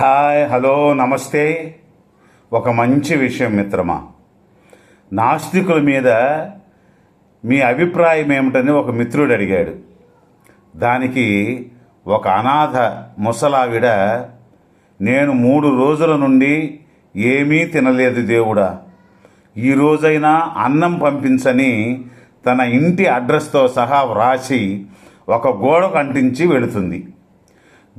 Hi hello నమస్తే. ఒక మంచి విషయం మిత్రమా? నాస్తికుల మీద మీ అభిప్రాయం ఏమిటని ఒక మిత్రుడు అడిగాడు. దానికి ఒక అనాథ ముసలావిడ నేను మూడు రోజుల నుండి ఏమీ తినలేదు దేవుడా. ఈ రోజైనా అన్నం పంపించని తన ఇంటి అడ్రస్తో సహా వ్రాసి ఒక గోడకు అంటించి వెళుతుంది.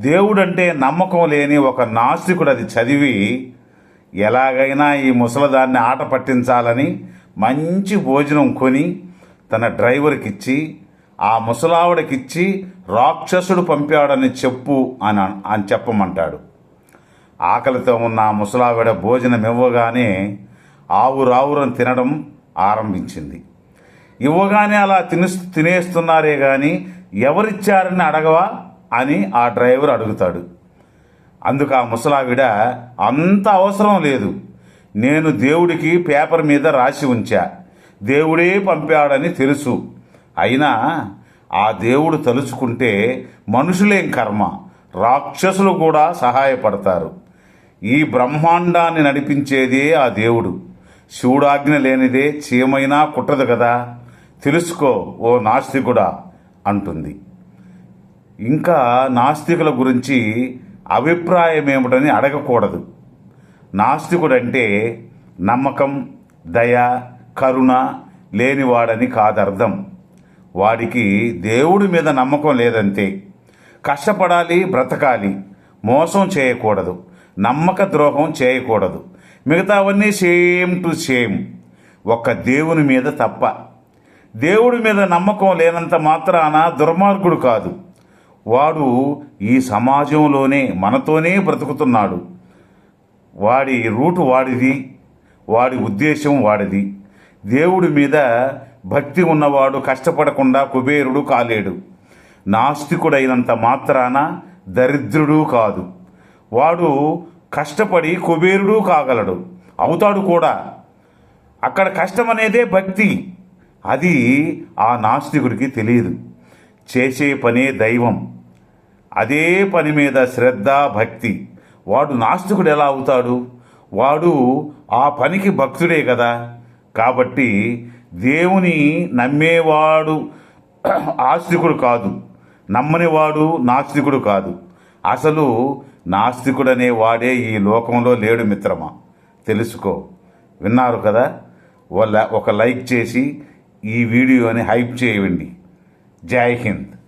దేవుడంటే నమ్మకం లేని ఒక నాస్తికుడు అది చదివి ఎలాగైనా ఈ ముసలదాన్ని ఆట పట్టించాలని మంచి భోజనం కొని తన డ్రైవర్కి ఇచ్చి ఆ ముసలావిడకిచ్చి రాక్షసుడు పంపాడని చెప్పు అని అని చెప్పమంటాడు. ఆకలితో ఉన్న ఆ ముసలావిడ భోజనం ఇవ్వగానే ఆవురావురం తినడం ఆరంభించింది. ఇవ్వగానే అలా తిని తినేస్తున్నారే కానీ ఎవరిచ్చారని అడగవా? అని ఆ డ్రైవర్ అడుగుతాడు. అందుకు ఆ ముసలావిడ అంత అవసరం లేదు. నేను దేవుడికి పేపర్ మీద రాసి ఉంచా. దేవుడే పంపాడని తెలుసు. అయినా ఆ దేవుడు తలుచుకుంటే మనుషులేం కర్మ? రాక్షసులు కూడా సహాయపడతారు. ఈ బ్రహ్మాండాన్ని నడిపించేదే ఆ దేవుడు. శివుడాజ్ఞ లేనిదే చీమైనా కుట్టదు కదా. తెలుసుకో ఓ నాస్తికుడా అంటుంది. ఇంకా నాస్తికుల గురించి అభిప్రాయం ఏమిటని అడగకూడదు. నాస్తికుడంటే నమ్మకం దయ కరుణ లేనివాడని కాదర్థం. వాడికి దేవుడి మీద నమ్మకం లేదంతే. కష్టపడాలి బ్రతకాలి. మోసం చేయకూడదు. నమ్మక ద్రోహం చేయకూడదు. మిగతావన్నీ సేమ్ టు సేమ్. ఒక్క దేవుని మీద తప్ప. దేవుడి మీద నమ్మకం లేనంత మాత్రాన దుర్మార్గుడు కాదు. వాడు ఈ సమాజంలోనే మనతోనే బ్రతుకుతున్నాడు. వాడి రూటు వాడిది వాడి ఉద్దేశం వాడిది. దేవుడి మీద భక్తి ఉన్నవాడు కష్టపడకుండా కుబేరుడు కాలేడు. నాస్తికుడైనంత మాత్రాన దరిద్రుడు కాదు. వాడు కష్టపడి కుబేరుడు కాగలడు. అవుతాడు కూడా. అక్కడ కష్టం అనేదే భక్తి. అది ఆ నాస్తికుడికి తెలియదు. చేసే పనే దైవం. అదే పని మీద శ్రద్ధ భక్తి. వాడు నాస్తికుడు ఎలా అవుతాడు? వాడు ఆ పనికి భక్తుడే కదా. కాబట్టి దేవుని నమ్మేవాడు ఆస్తికుడు కాదు. నమ్మనివాడు నాస్తికుడు కాదు. అసలు నాస్తికుడనే వాడే ఈ లోకంలో లేడు మిత్రమా? తెలుసుకో. విన్నారు కదా? వాళ్ళ ఒక లైక్ చేసి ఈ వీడియోని హైప్ చేయండి. জয় হিন্দ